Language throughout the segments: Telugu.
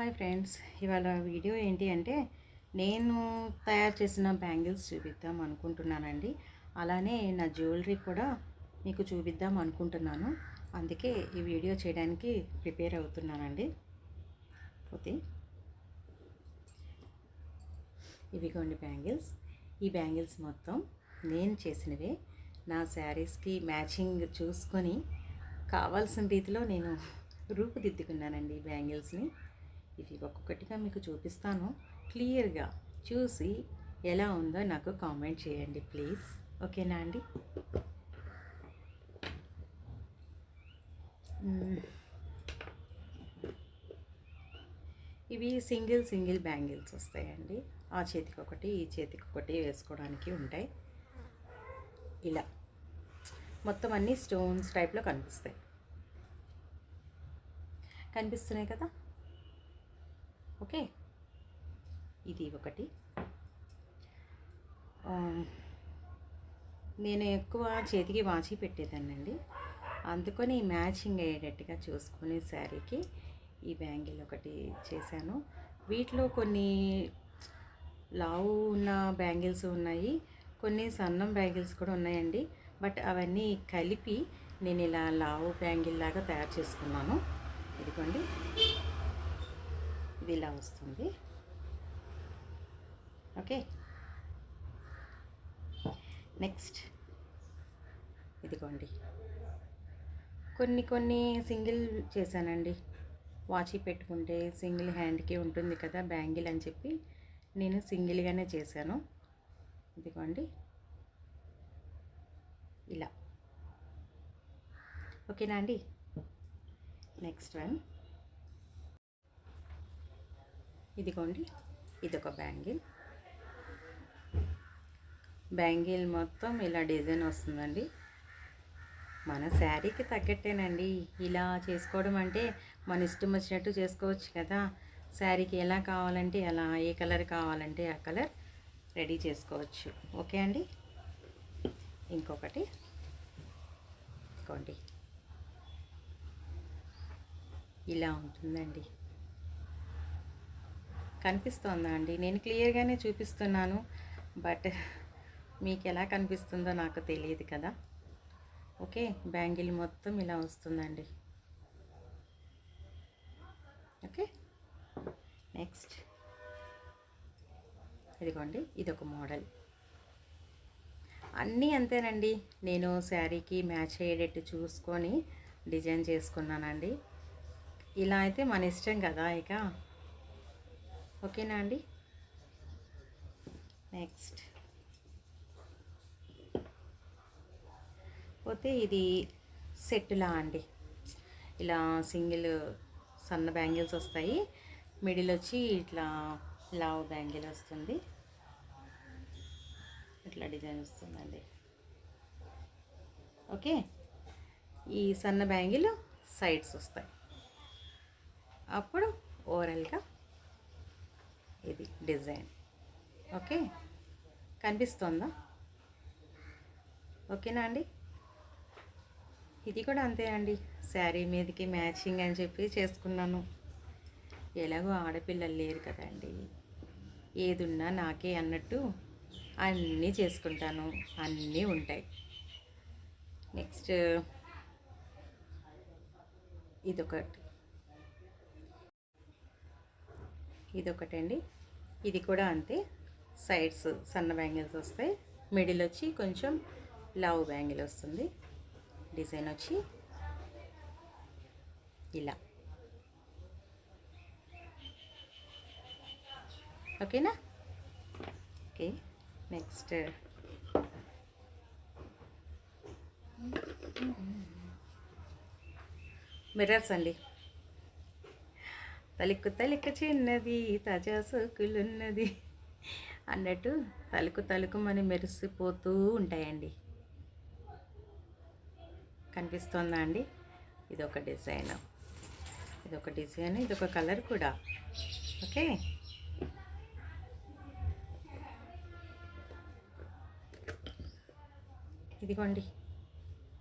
హాయ్ ఫ్రెండ్స్ ఇవాళ వీడియో ఏంటి అంటే నేను తయారు చేసిన బ్యాంగిల్స్ చూపిద్దాం అనుకుంటున్నానండి. అలానే నా జ్యువెలరీ కూడా మీకు చూపిద్దాం అనుకుంటున్నాను. అందుకే ఈ వీడియో చేయడానికి ప్రిపేర్ అవుతున్నానండి. పోతే ఇవిగోండి బ్యాంగిల్స్. ఈ బ్యాంగిల్స్ మొత్తం నేను చేసినవే. నా శారీస్కి మ్యాచింగ్ చూసుకొని కావాల్సిన రీతిలో నేను రూపుదిద్దుకున్నానండి ఈ బ్యాంగిల్స్ని. ఇవి ఒక్కొక్కటిగా మీకు చూపిస్తాను. క్లియర్గా చూసి ఎలా ఉందో నాకు కామెంట్ చేయండి ప్లీజ్. ఓకేనా అండి? ఇవి సింగిల్ సింగిల్ బ్యాంగిల్స్ వస్తాయండి. ఆ చేతికి ఒకటి ఈ చేతికి ఒకటి వేసుకోవడానికి ఉంటాయి. ఇలా. మొత్తం అన్నీ స్టోన్స్ టైప్లో కనిపిస్తాయి. కనిపిస్తున్నాయి కదా? ఓకే? ఇది ఒకటి. నేను ఎక్కువ చేతికి వాచి పెట్టేదానండి అందుకని మ్యాచింగ్ అయ్యేటట్టుగా చూసుకునే శారీకి ఈ బ్యాంగిల్ ఒకటి చేశాను. వీటిలో కొన్ని లావు ఉన్న బ్యాంగిల్స్ ఉన్నాయి. కొన్ని సన్నం బ్యాంగిల్స్ కూడా ఉన్నాయండి. బట్ అవన్నీ కలిపి నేను ఇలా లావు బ్యాంగిల్ లాగా తయారు చేసుకున్నాను. ఇదిగోండి. ఇది ఇలా వస్తుంది. ఓకే. నెక్స్ట్. ఇదిగోండి. కొన్ని కొన్ని సింగిల్ చేశానండి. వాచి పెట్టుకుంటే సింగిల్ హ్యాండ్కి ఉంటుంది కదా బ్యాంగిల్ అని చెప్పి నేను సింగిల్గానే చేశాను. ఇదిగోండి. ఇలా. ఓకేనా అండి? Next one. ఇదిగోండి ఇదొక బ్యాంగిల్. బ్యాంగిల్ మొత్తం ఇలా డిజైన్ వస్తుందండి. మన శారీకి తగ్గట్టేనండి. ఇలా చేసుకోవడం అంటే మన ఇష్టం వచ్చినట్టు చేసుకోవచ్చు కదా. శారీకి ఎలా కావాలంటే ఎలా ఏ కలర్ కావాలంటే ఆ కలర్ రెడీ చేసుకోవచ్చు. ఓకే అండి? ఇంకొకటి. ఇంకోండి ఇలా ఉంటుందండి. కనిపిస్తోందా అండి? నేను క్లియర్గానే చూపిస్తున్నాను బట్ మీకు ఎలా కనిపిస్తుందో నాకు తెలియదు కదా. ఓకే బ్యాంగిల్ మొత్తం ఇలా వస్తుందండి. Okay next. ఇదిగోండి ఇది ఒక మోడల్. అన్నీ అంతేనండి. నేను శారీకి మ్యాచ్ అయ్యేటట్టు చూసుకొని డిజైన్ చేసుకున్నానండి. ఇలా అయితే మన ఇష్టం కదా ఇక. ఓకేనా అండి? నెక్స్ట్ పోతే ఇది సెట్లా అండి. ఇలా సింగిల్ సన్న బ్యాంగిల్స్ వస్తాయి. మిడిల్ వచ్చి ఇట్లా లావ్ బ్యాంగిల్ వస్తుంది. ఇట్లా డిజైన్ వస్తుందండి. ఓకే? ఈ సన్న బ్యాంగిల్ సైడ్స్ వస్తాయి. అప్పుడు ఓవరాల్గా ఇది డిజైన్. ఓకే? కనిపిస్తుందా? ఓకేనా అండి? ఇది కూడా అంతే అండి. శారీ మీదకి మ్యాచింగ్ అని చెప్పి చేసుకున్నాను. ఎలాగో ఆడపిల్లలు లేరు కదండి. ఏదున్నా నాకే అన్నట్టు అన్నీ చేసుకుంటాను. అన్నీ ఉంటాయి. నెక్స్ట్ ఇదొకటి. ఇదొకటండి. ఇది కూడా అంతే. సైడ్స్ సన్న బ్యాంగిల్స్ వస్తాయి. మిడిల్ వచ్చి కొంచెం లావు బ్యాంగిల్ వస్తుంది. డిజైన్ వచ్చి ఇలా. ఓకేనా? Okay next. మిర్రర్స్ అండి. తలుకు తలుకు చిన్నది తాజా సోకులున్నది అన్నట్టు తలుకు తలుకు మన మెరిసిపోతూ ఉంటాయండి. కనిపిస్తుందా అండి? ఇది ఒక డిజైన్. ఇది ఒక డిజైన్ ఇది ఒక కలర్ కూడా. ఓకే? ఇదిగోండి.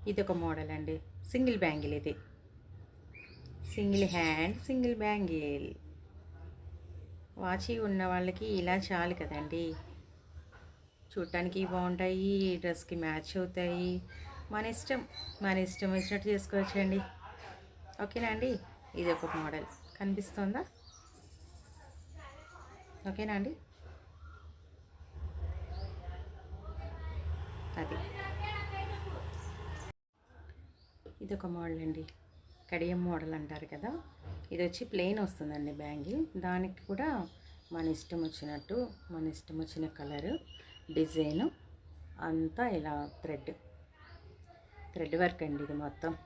ఇది ఒక మోడల్ అండి. సింగిల్ బ్యాంగిల్ ఇది. Single hand single bangle. వాచి ఉన్న వాళ్ళకి ఇలా చాలు కదండి. చూడటానికి బాగుంటాయి డ్రెస్కి మ్యాచ్ అవుతాయి. మన ఇష్టం మన ఇష్టం వచ్చినట్టు చేసుకోవచ్చండి. ఓకేనా అండి? ఇది ఒక మోడల్. కనిపిస్తుందా? ఓకేనా అండి? అది. ఇది ఒక మోడల్ అండి. కడియం మోడల్ అంటారు కదా ఇది వచ్చి ప్లెయిన్ వస్తుందండి బ్యాంగిల్. దానికి కూడా మన ఇష్టం వచ్చినట్టు మన ఇష్టం వచ్చిన కలరు డిజైను అంతా ఇలా థ్రెడ్. థ్రెడ్ వర్క్ అండి ఇది మొత్తం.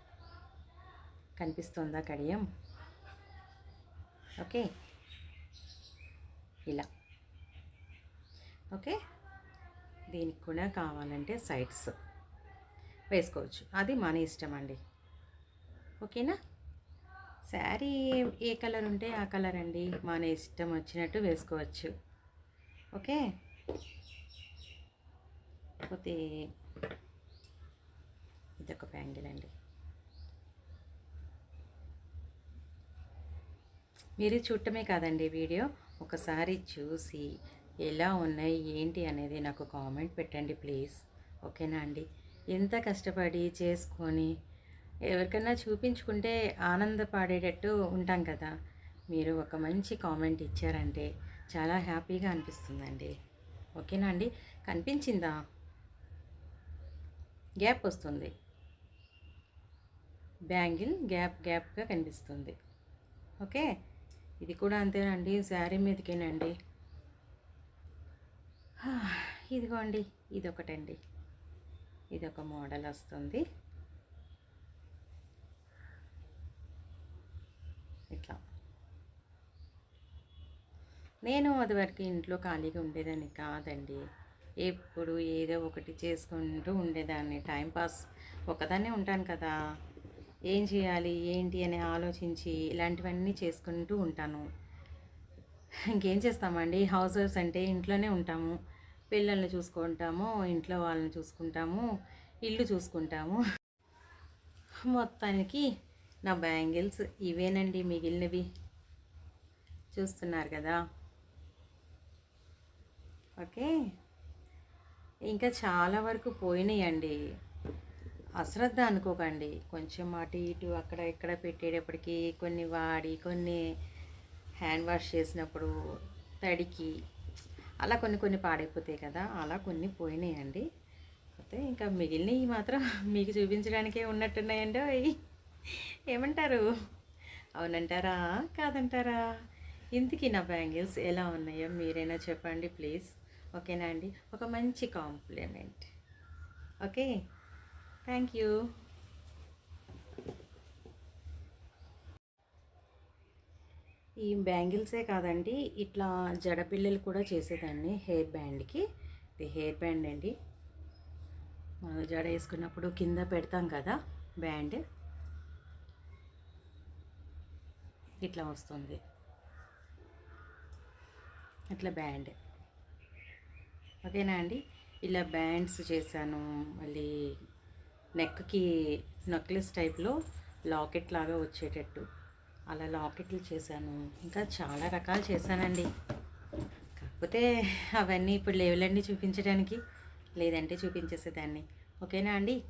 కనిపిస్తుందా కడియం? ఓకే. ఇలా. ఓకే. దీనికి కూడా కావాలంటే సైడ్స్ వేసుకోవచ్చు. అది మన ఇష్టం అండి. ఓకేనా? శారీ ఏ కలర్ ఉంటే ఆ కలర్ అండి. మన ఇష్టం వచ్చినట్టు వేసుకోవచ్చు. ఓకే? పోతే ఇదొక బ్యాంగిల్ అండి. మీరు చూడటమే కాదండి వీడియో. ఒకసారి చూసి ఎలా ఉన్నాయి ఏంటి అనేది నాకు కామెంట్ పెట్టండి ప్లీజ్. ఓకేనా అండి? ఎంత కష్టపడి చేసుకొని ఎవరికైనా చూపించుకుంటే ఆనందపడేటట్టు ఉంటాం కదా. మీరు ఒక మంచి కామెంట్ ఇచ్చారంటే చాలా హ్యాపీగా అనిపిస్తుందండి. ఓకేనా అండి? కనిపించిందా? గ్యాప్ వస్తుంది. బ్యాంగిల్ గ్యాప్ గ్యాప్గా కనిపిస్తుంది. ఓకే? ఇది కూడా అంతేనండి. శారీ మీదకేనండి. ఇదిగోండి ఇదొకటండి. ఇదొక మోడల్ వస్తుంది ఇట్లా నేను అది వరకు ఇంట్లో ఖాళీగా ఉండేదాన్ని కాదండి. ఎప్పుడు ఏదో ఒకటి చేసుకుంటూ ఉండేదాన్ని. టైంపాస్ ఒకదాన్నే ఉంటాను కదా. ఏం చేయాలి? ఏంటి? అని ఆలోచించి ఇలాంటివన్నీ చేసుకుంటూ ఉంటాను. ఇంకేం చేస్తామండి? హౌస్ వైఫ్స్ అంటే ఇంట్లోనే ఉంటాము. పిల్లల్ని చూసుకుంటాము ఇంట్లో వాళ్ళని చూసుకుంటాము ఇల్లు చూసుకుంటాము. మొత్తానికి నా బ్యాంగిల్స్ ఇవేనండి మిగిలినవి. చూస్తున్నారు కదా. ఓకే. ఇంకా చాలా వరకు పోయినాయండి. అశ్రద్ధ అనుకోకండి కొంచెం అటు ఇటు అక్కడ ఇక్కడ పెట్టేటప్పటికి కొన్ని వాడి కొన్ని హ్యాండ్ వాష్ చేసినప్పుడు తడికి అలా కొన్ని కొన్ని పాడైపోతాయి కదా అలా కొన్ని పోయినాయండి. అయితే ఇంకా మిగిలినవి మాత్రం మీకు చూపించడానికే ఉన్నట్టున్నాయండి అవి. ఏమంటారు? అవునంటారా? కాదంటారా? ఇంతకీ నా బ్యాంగిల్స్ ఎలా ఉన్నాయో మీరైనా చెప్పండి ప్లీజ్. ఓకేనా అండి? ఒక మంచి కాంప్లిమెంట్. ఓకే? Thank you. ఈ బ్యాంగిల్సే కాదండి ఇట్లా జడపిల్లలు కూడా చేసేదాన్ని హెయిర్ బ్యాండ్కి. ఇది హెయిర్ బ్యాండ్ అండి. మనం జడ వేసుకున్నప్పుడు కింద పెడతాం కదా బ్యాండ్. ఇట్లా వస్తుంది. ఇట్లా బ్యాండ్. ఓకేనా అండి? ఇలా బ్యాండ్స్ చేశాను. మళ్ళీ నెక్కి నెక్లెస్ టైప్లో లాకెట్ లాగా వచ్చేటట్టు. అలా లాకెట్లు చేశాను. ఇంకా చాలా రకాలు చేశానండి. కాకపోతే అవన్నీ ఇప్పుడు లేవులండి చూపించడానికి. లేదంటే చూపించేసేదాన్ని. ఓకేనా అండి?